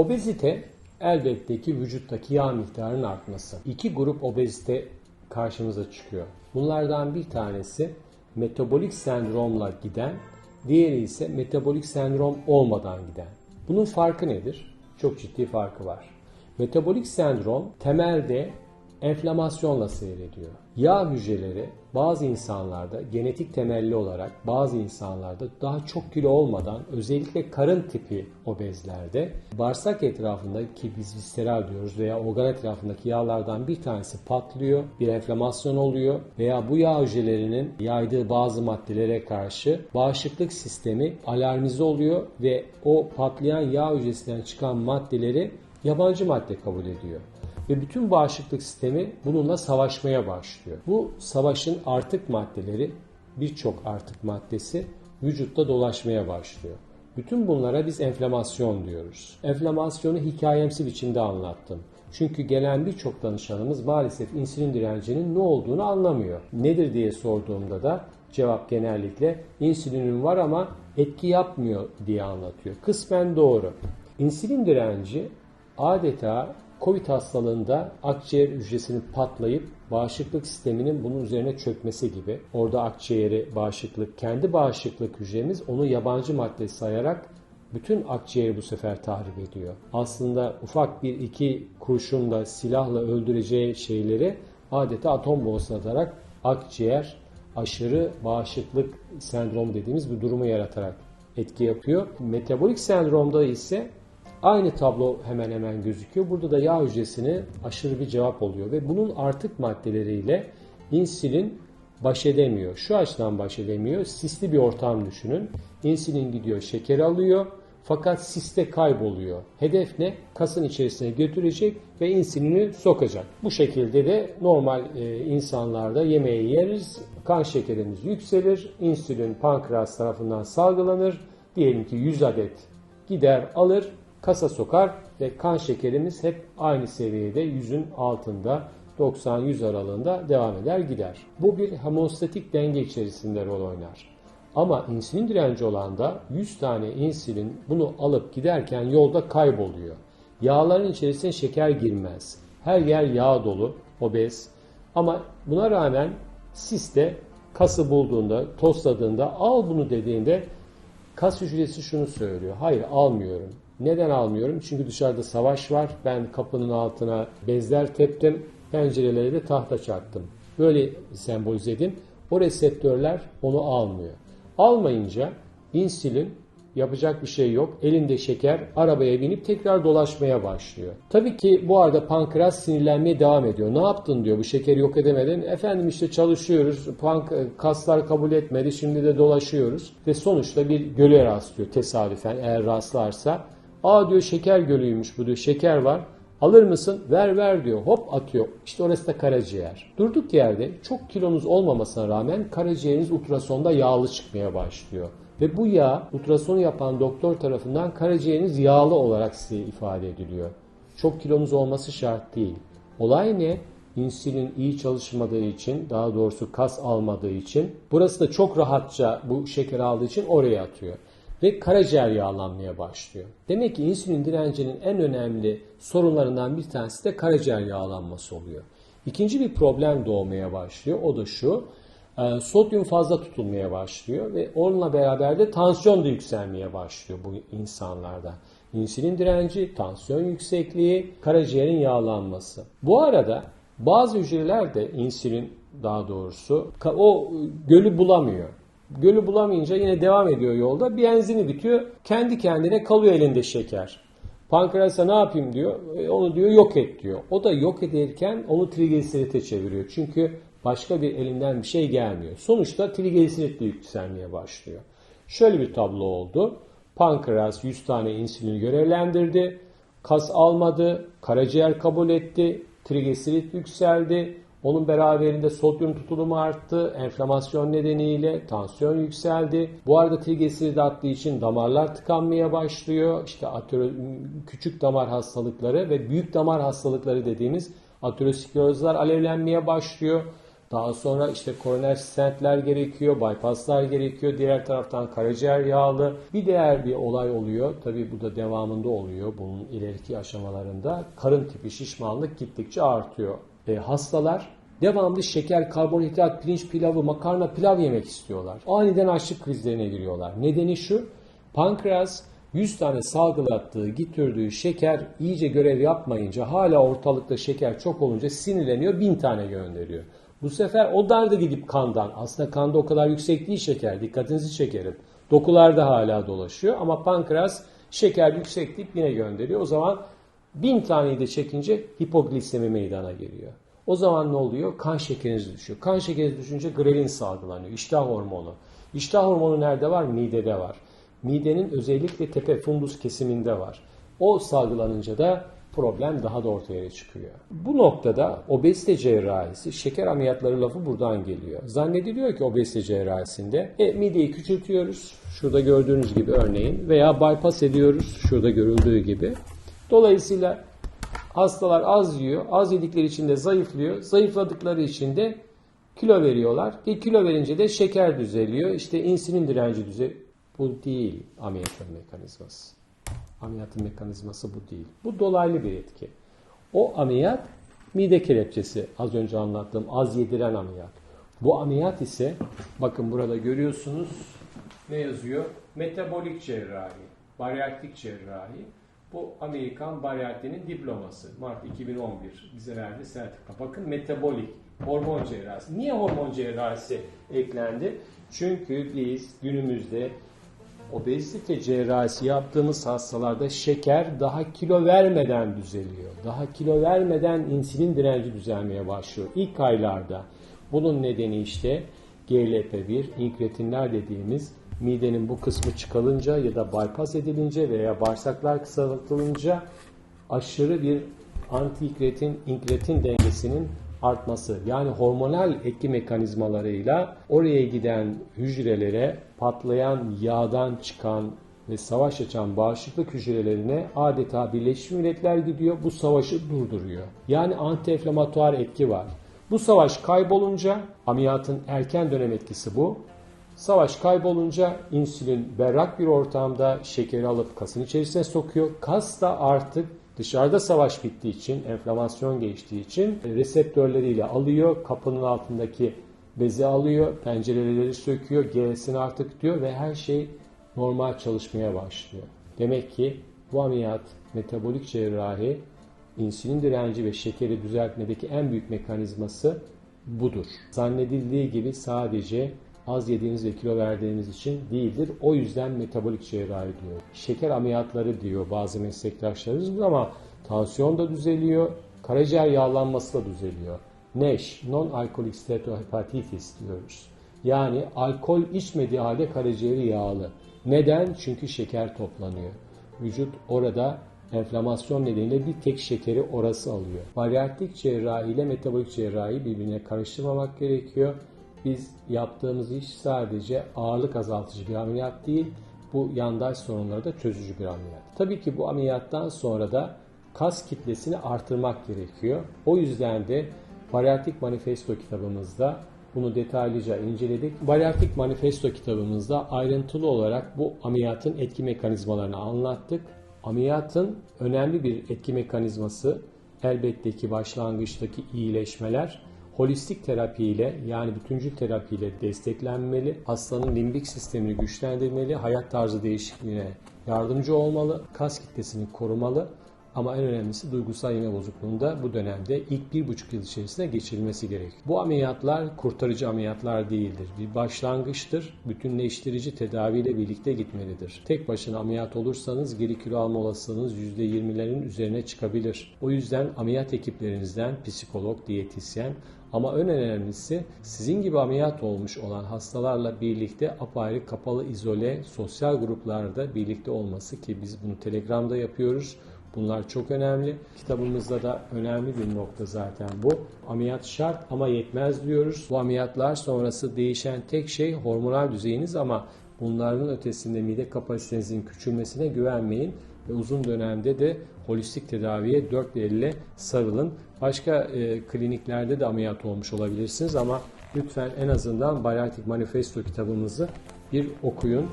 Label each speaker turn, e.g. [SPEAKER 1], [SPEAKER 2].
[SPEAKER 1] Obezite elbette ki vücuttaki yağ miktarının artması. İki grup obezite karşımıza çıkıyor. Bunlardan bir tanesi metabolik sendromla giden, diğeri ise metabolik sendrom olmadan giden. Bunun farkı nedir? Çok ciddi farkı var. Metabolik sendrom temelde enflamasyonla seyrediyor. Yağ hücreleri bazı insanlarda genetik temelli olarak bazı insanlarda daha çok kilo olmadan özellikle karın tipi obezlerde bağırsak etrafındaki biz visceral diyoruz veya organ etrafındaki yağlardan bir tanesi patlıyor, bir enflamasyon oluyor veya bu yağ hücrelerinin yaydığı bazı maddelere karşı bağışıklık sistemi alarmize oluyor ve o patlayan yağ hücresinden çıkan maddeleri yabancı madde kabul ediyor ve bütün bağışıklık sistemi bununla savaşmaya başlıyor. Bu savaşın artık maddeleri birçok artık maddesi vücutta dolaşmaya başlıyor. Bütün bunlara biz enflamasyon diyoruz. Enflamasyonu hikayemsi biçimde anlattım. Çünkü gelen birçok danışanımız maalesef insülin direncinin ne olduğunu anlamıyor. Nedir diye sorduğumda da cevap genellikle insülinin var ama etki yapmıyor diye anlatıyor. Kısmen doğru. İnsülin direnci adeta Covid hastalığında akciğer hücresinin patlayıp bağışıklık sisteminin bunun üzerine çökmesi gibi. Orada akciğeri bağışıklık, kendi bağışıklık hücremiz onu yabancı madde sayarak bütün akciğeri bu sefer tahrip ediyor. Aslında ufak bir iki kurşunla silahla öldüreceği şeyleri adeta atom bombası atarak akciğer aşırı bağışıklık sendromu dediğimiz bir durumu yaratarak etki yapıyor. Metabolik sendromda ise Aynı tablo hemen hemen gözüküyor. Burada da yağ hücresine aşırı bir cevap oluyor ve bunun artık maddeleriyle insülin baş edemiyor. Şu açıdan baş edemiyor. Sisli bir ortam düşünün. İnsülin gidiyor, şeker alıyor. Fakat siste kayboluyor. Hedef ne? Kasın içerisine götürecek ve insülini sokacak. Bu şekilde de normal e, insanlarda yemeği yeriz. Kan şekerimiz yükselir. İnsülin pankreas tarafından salgılanır. Diyelim ki 100 adet gider alır kasa sokar ve kan şekerimiz hep aynı seviyede yüzün altında 90-100 aralığında devam eder gider. Bu bir homostatik denge içerisinde rol oynar. Ama insülin direnci olanda 100 tane insülin bunu alıp giderken yolda kayboluyor. Yağların içerisine şeker girmez. Her yer yağ dolu, obez. Ama buna rağmen siste kası bulduğunda, tostladığında al bunu dediğinde kas hücresi şunu söylüyor. Hayır almıyorum. Neden almıyorum? Çünkü dışarıda savaş var. Ben kapının altına bezler teptim. Pencerelere de tahta çaktım. Böyle sembolize edin. O reseptörler onu almıyor. Almayınca insülin yapacak bir şey yok. Elinde şeker arabaya binip tekrar dolaşmaya başlıyor. Tabii ki bu arada pankreas sinirlenmeye devam ediyor. Ne yaptın diyor bu şekeri yok edemedin. Efendim işte çalışıyoruz. Pank kaslar kabul etmedi. Şimdi de dolaşıyoruz. Ve sonuçta bir göle rastlıyor tesadüfen eğer rastlarsa. Aa diyor şeker gölüymüş bu diyor. Şeker var. Alır mısın? Ver ver diyor. Hop atıyor. İşte orası da karaciğer. Durduk yerde çok kilonuz olmamasına rağmen karaciğeriniz ultrasonda yağlı çıkmaya başlıyor. Ve bu yağ ultrason yapan doktor tarafından karaciğeriniz yağlı olarak size ifade ediliyor. Çok kilonuz olması şart değil. Olay ne? İnsülin iyi çalışmadığı için, daha doğrusu kas almadığı için, burası da çok rahatça bu şeker aldığı için oraya atıyor ve karaciğer yağlanmaya başlıyor. Demek ki insülin direncinin en önemli sorunlarından bir tanesi de karaciğer yağlanması oluyor. İkinci bir problem doğmaya başlıyor. O da şu. E, sodyum fazla tutulmaya başlıyor ve onunla beraber de tansiyon da yükselmeye başlıyor bu insanlarda. İnsülin direnci, tansiyon yüksekliği, karaciğerin yağlanması. Bu arada bazı hücreler de insülin daha doğrusu o gölü bulamıyor. Gölü bulamayınca yine devam ediyor yolda. Bir enzimi bitiyor. Kendi kendine kalıyor elinde şeker. Pankreasa ne yapayım diyor. E, onu diyor yok et diyor. O da yok ederken onu trigliserite çeviriyor. Çünkü başka bir elinden bir şey gelmiyor. Sonuçta trigliserit de yükselmeye başlıyor. Şöyle bir tablo oldu. Pankreas 100 tane insülini görevlendirdi. Kas almadı. Karaciğer kabul etti. Trigliserit yükseldi. Onun beraberinde sodyum tutulumu arttı, enflamasyon nedeniyle tansiyon yükseldi. Bu arada trigliserit arttığı için damarlar tıkanmaya başlıyor. İşte atero, küçük damar hastalıkları ve büyük damar hastalıkları dediğimiz aterosklerozlar alevlenmeye başlıyor. Daha sonra işte koroner stentler gerekiyor, bypasslar gerekiyor. Diğer taraftan karaciğer yağlı. Bir diğer bir olay oluyor. Tabii bu da devamında oluyor bunun ileriki aşamalarında. Karın tipi şişmanlık gittikçe artıyor. E, hastalar devamlı şeker, karbonhidrat, pirinç pilavı, makarna pilav yemek istiyorlar. Aniden açlık krizlerine giriyorlar. Nedeni şu, pankreas 100 tane salgılattığı, getirdiği şeker iyice görev yapmayınca hala ortalıkta şeker çok olunca sinirleniyor 1000 tane gönderiyor. Bu sefer o da gidip kandan. Aslında kanda o kadar yüksek değil şeker. Dikkatinizi çekerim. Dokularda hala dolaşıyor ama pankreas şeker yüksek deyip yine gönderiyor. O zaman 1000 taneyi de çekince hipoglisemi meydana geliyor. O zaman ne oluyor? Kan şekeriniz düşüyor. Kan şekeriniz düşünce grelin salgılanıyor. İştah hormonu. İştah hormonu nerede var? Midede var. Midenin özellikle tepe fundus kesiminde var. O salgılanınca da problem daha da ortaya çıkıyor. Bu noktada obezite cerrahisi, şeker ameliyatları lafı buradan geliyor. Zannediliyor ki obezite cerrahisinde e, mideyi küçültüyoruz. Şurada gördüğünüz gibi örneğin veya bypass ediyoruz. Şurada görüldüğü gibi. Dolayısıyla hastalar az yiyor. Az yedikleri için de zayıflıyor. Zayıfladıkları için de kilo veriyorlar. E, kilo verince de şeker düzeliyor. İşte insülin direnci düzeliyor. Bu değil ameliyatın mekanizması. Ameliyatın mekanizması bu değil. Bu dolaylı bir etki. O ameliyat mide kelepçesi az önce anlattığım az yediren ameliyat. Bu ameliyat ise bakın burada görüyorsunuz ne yazıyor? Metabolik cerrahi, bariatrik cerrahi. Bu Amerikan bariatrinin diploması. Mart 2011 bize verdi sertifika. Bakın metabolik, hormon cerrahisi. Niye hormon cerrahisi eklendi? Çünkü biz günümüzde obezite cerrahisi yaptığımız hastalarda şeker daha kilo vermeden düzeliyor. Daha kilo vermeden insülin direnci düzelmeye başlıyor ilk aylarda. Bunun nedeni işte GLP-1, inkretinler dediğimiz midenin bu kısmı çıkarılınca ya da bypass edilince veya bağırsaklar kısaltılınca aşırı bir anti-inkretin inkretin dengesinin artması yani hormonal etki mekanizmalarıyla oraya giden hücrelere patlayan yağdan çıkan ve savaş açan bağışıklık hücrelerine adeta Birleşmiş Milletler gidiyor. Bu savaşı durduruyor. Yani anti-enflamatuar etki var. Bu savaş kaybolunca ameliyatın erken dönem etkisi bu. Savaş kaybolunca insülin berrak bir ortamda şekeri alıp kasın içerisine sokuyor. Kas da artık Dışarıda savaş bittiği için, enflamasyon geçtiği için reseptörleriyle alıyor, kapının altındaki bezi alıyor, pencereleri söküyor, G'sini artık diyor ve her şey normal çalışmaya başlıyor. Demek ki bu ameliyat metabolik cerrahi insülin direnci ve şekeri düzeltmedeki en büyük mekanizması budur. Zannedildiği gibi sadece az yediğiniz ve kilo verdiğiniz için değildir. O yüzden metabolik cerrahi diyor. Şeker ameliyatları diyor bazı meslektaşlarımız ama tansiyon da düzeliyor, karaciğer yağlanması da düzeliyor. NASH, non-alkolik steatohepatitis diyoruz. Yani alkol içmediği halde karaciğeri yağlı. Neden? Çünkü şeker toplanıyor. Vücut orada enflamasyon nedeniyle bir tek şekeri orası alıyor. Bariatrik cerrahi ile metabolik cerrahi birbirine karıştırmamak gerekiyor. Biz yaptığımız iş sadece ağırlık azaltıcı bir ameliyat değil, bu yandaş sorunları da çözücü bir ameliyat. Tabii ki bu ameliyattan sonra da kas kitlesini artırmak gerekiyor. O yüzden de Bariatrik Manifesto kitabımızda bunu detaylıca inceledik. Bariatrik Manifesto kitabımızda ayrıntılı olarak bu ameliyatın etki mekanizmalarını anlattık. Ameliyatın önemli bir etki mekanizması elbette ki başlangıçtaki iyileşmeler holistik terapiyle yani bütüncül terapiyle desteklenmeli. Hastanın limbik sistemini güçlendirmeli, hayat tarzı değişikliğine yardımcı olmalı, kas kitlesini korumalı. Ama en önemlisi duygusal yeme bozukluğunda bu dönemde ilk bir buçuk yıl içerisinde geçirilmesi gerekiyor. Bu ameliyatlar kurtarıcı ameliyatlar değildir. Bir başlangıçtır. Bütünleştirici tedaviyle birlikte gitmelidir. Tek başına ameliyat olursanız geri kilo alma olasılığınız %20'lerin üzerine çıkabilir. O yüzden ameliyat ekiplerinizden psikolog, diyetisyen ama en önemlisi sizin gibi ameliyat olmuş olan hastalarla birlikte apayrı kapalı izole sosyal gruplarda birlikte olması ki biz bunu Telegram'da yapıyoruz. Bunlar çok önemli. Kitabımızda da önemli bir nokta zaten bu. Ameliyat şart ama yetmez diyoruz. Bu ameliyatlar sonrası değişen tek şey hormonal düzeyiniz ama bunların ötesinde mide kapasitenizin küçülmesine güvenmeyin. ve uzun dönemde de holistik tedaviye dört elle sarılın. Başka e, kliniklerde de ameliyat olmuş olabilirsiniz ama lütfen en azından Bariatric Manifesto kitabımızı bir okuyun.